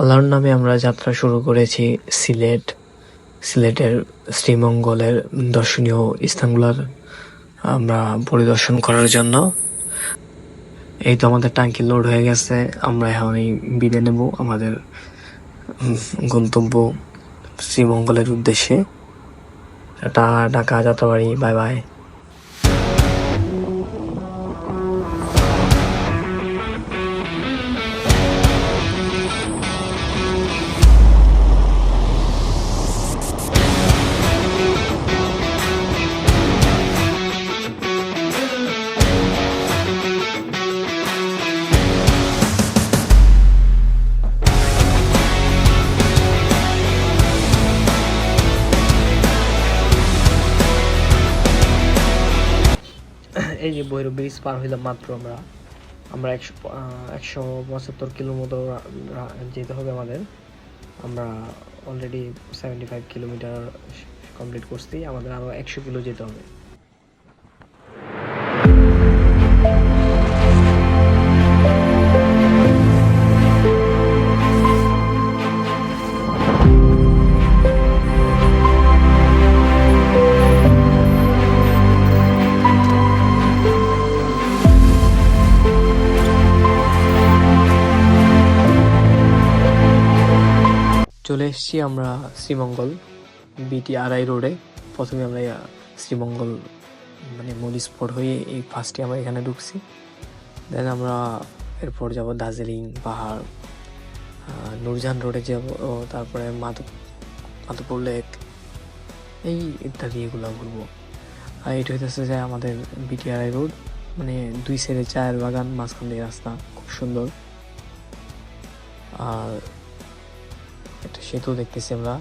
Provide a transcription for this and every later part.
আল্লাহর নামে আমরা যাত্রা শুরু করেছি সিলেট, সিলেটের শ্রীমঙ্গলের দর্শনীয় স্থানগুলোর, আমরা পরিদর্শন করার জন্য। এই তো আমাদের টাঙ্কি লোড হয়ে গেছে, আমরা এখন বিদে নেব আমাদের গন্তব্য শ্রীমঙ্গলের উদ্দেশ্যে। টা ঢাকা, যাত্রাবাড়ি বাই বাই এই যে বৈরব ব্রিজ পার হইলাম মাত্র আমরা আমরা একশো একশো পঁচাত্তর কিলো মতো যেতে হবে আমাদের। আমরা already seventy five kilometre complete করছি, আমাদের আরও একশো কিলো যেতে হবে। চলে এসেছি আমরা শ্রীমঙ্গল বিটিআরআই রোডে প্রথমে আমরা শ্রীমঙ্গল মানে মূল স্পট হয়ে এই ফার্স্টে আমরা এখানে ঢুকছি। দেন আমরা এরপর যাব দার্জিলিং পাহাড় আহ, নূরজাহান রোডে যাব তারপরে মাধব মাধবপুর লেক এই ইত্যাদি এগুলো ঘুরবো। আর এটা হইতেছে যে আমাদের বিটিআরআই রোড মানে দুই সাইডে চায়ের বাগান মাঝখান দিয়ে রাস্তা খুব সুন্দর। আর একটা সেতু দেখতেছি আমরা।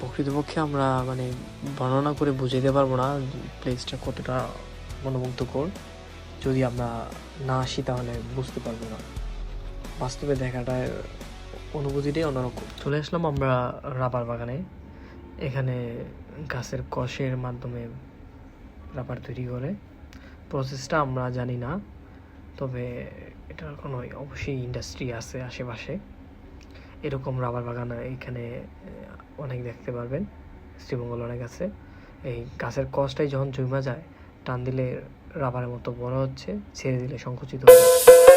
প্রকৃতপক্ষে আমরা মানে বর্ণনা করে বুঝাইতে পারব না প্লেসটা কতটা মনোমুগ্ধকর। যদি আমরা না আসি তাহলে বুঝতে পারব না। বাস্তবে দেখাটার অনুভূতিটাই অন্যরকম। চলে আসলাম আমরা রাবার বাগানে। এখানে গাছের কষের মাধ্যমে রাবার তৈরি করে। প্রসেসটা আমরা জানি না। তবে এটা কোনো অবশ্যই ইন্ডাস্ট্রি আছে আশেপাশে। এরকম রাবার বাগান এখানে অনেক দেখতে পারবেন। শ্রীমঙ্গল অনেক আছে। এই গাছের কষটাই যখন জমা যায়, টান দিলে রাবারের মতো বড় হচ্ছে, ছেড়ে দিলে সংকুচিত হয়ে